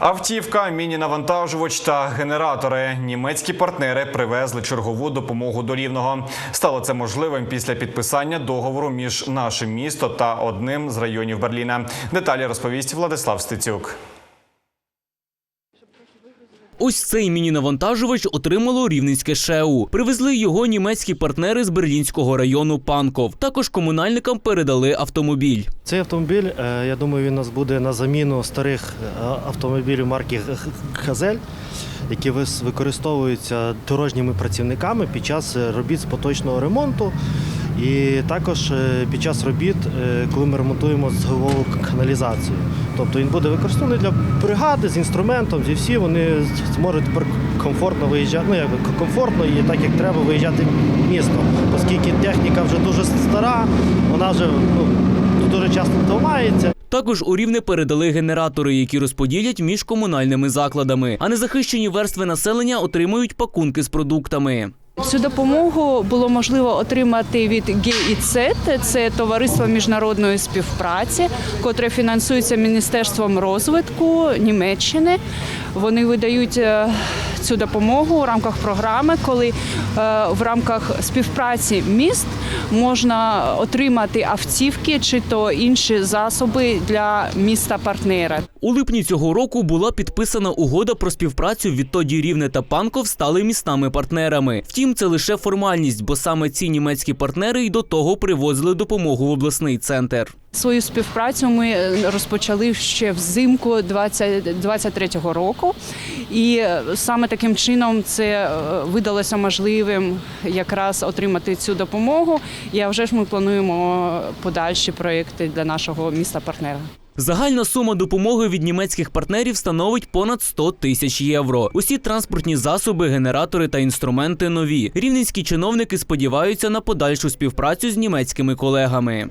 Автівка, міні-навантажувач та генератори. Німецькі партнери привезли чергову допомогу до Рівного. Стало це можливим після підписання договору між нашим місто та одним з районів Берліна. Деталі розповість Владислав Стецюк. Ось цей міні-навантажувач отримало рівненське ШЕУ. Привезли його німецькі партнери з берлінського району Панков. Також комунальникам передали автомобіль. Цей автомобіль, е, я думаю, він у нас буде на заміну старих е, автомобілів марки Газель, які використовуються дорожніми працівниками під час е, робіт з поточного ремонту. І також е, під час робіт, е, коли ми ремонтуємо зговову каналізацію. Тобто він буде використаний для бригади з інструментом, зі всі вони зможуть комфортно виїжджати, ну якби комфортно і так як треба виїжджати місто, оскільки техніка вже дуже стара, вона вже ну, дуже часто ламається. Також у рівне передали генератори, які розподілять між комунальними закладами. А незахищені верстви населення отримують пакунки з продуктами. Цю допомогу було можливо отримати від ГІЦЕТ, це товариство міжнародної співпраці, котре фінансується Міністерством розвитку Німеччини. Вони видають е, цю допомогу у рамках програми, коли е, в рамках співпраці міст можна отримати автівки чи то інші засоби для міста партнера. У липні цього року була підписана угода про співпрацю. Відтоді Рівне та Панков стали містами-партнерами. Втім, це лише формальність, бо саме ці німецькі партнери й до того привозили допомогу в обласний центр. Свою співпрацю ми е, розпочали ще взимку 2023 року, і е, саме таким чином це е, видалося можливим якраз отримати цю допомогу. А вже ж ми плануємо подальші проекти для нашого міста партнера. Загальна сума допомоги від німецьких партнерів становить понад 100 тисяч євро. Усі транспортні засоби, генератори та інструменти нові. Рівненські чиновники сподіваються на подальшу співпрацю з німецькими колегами.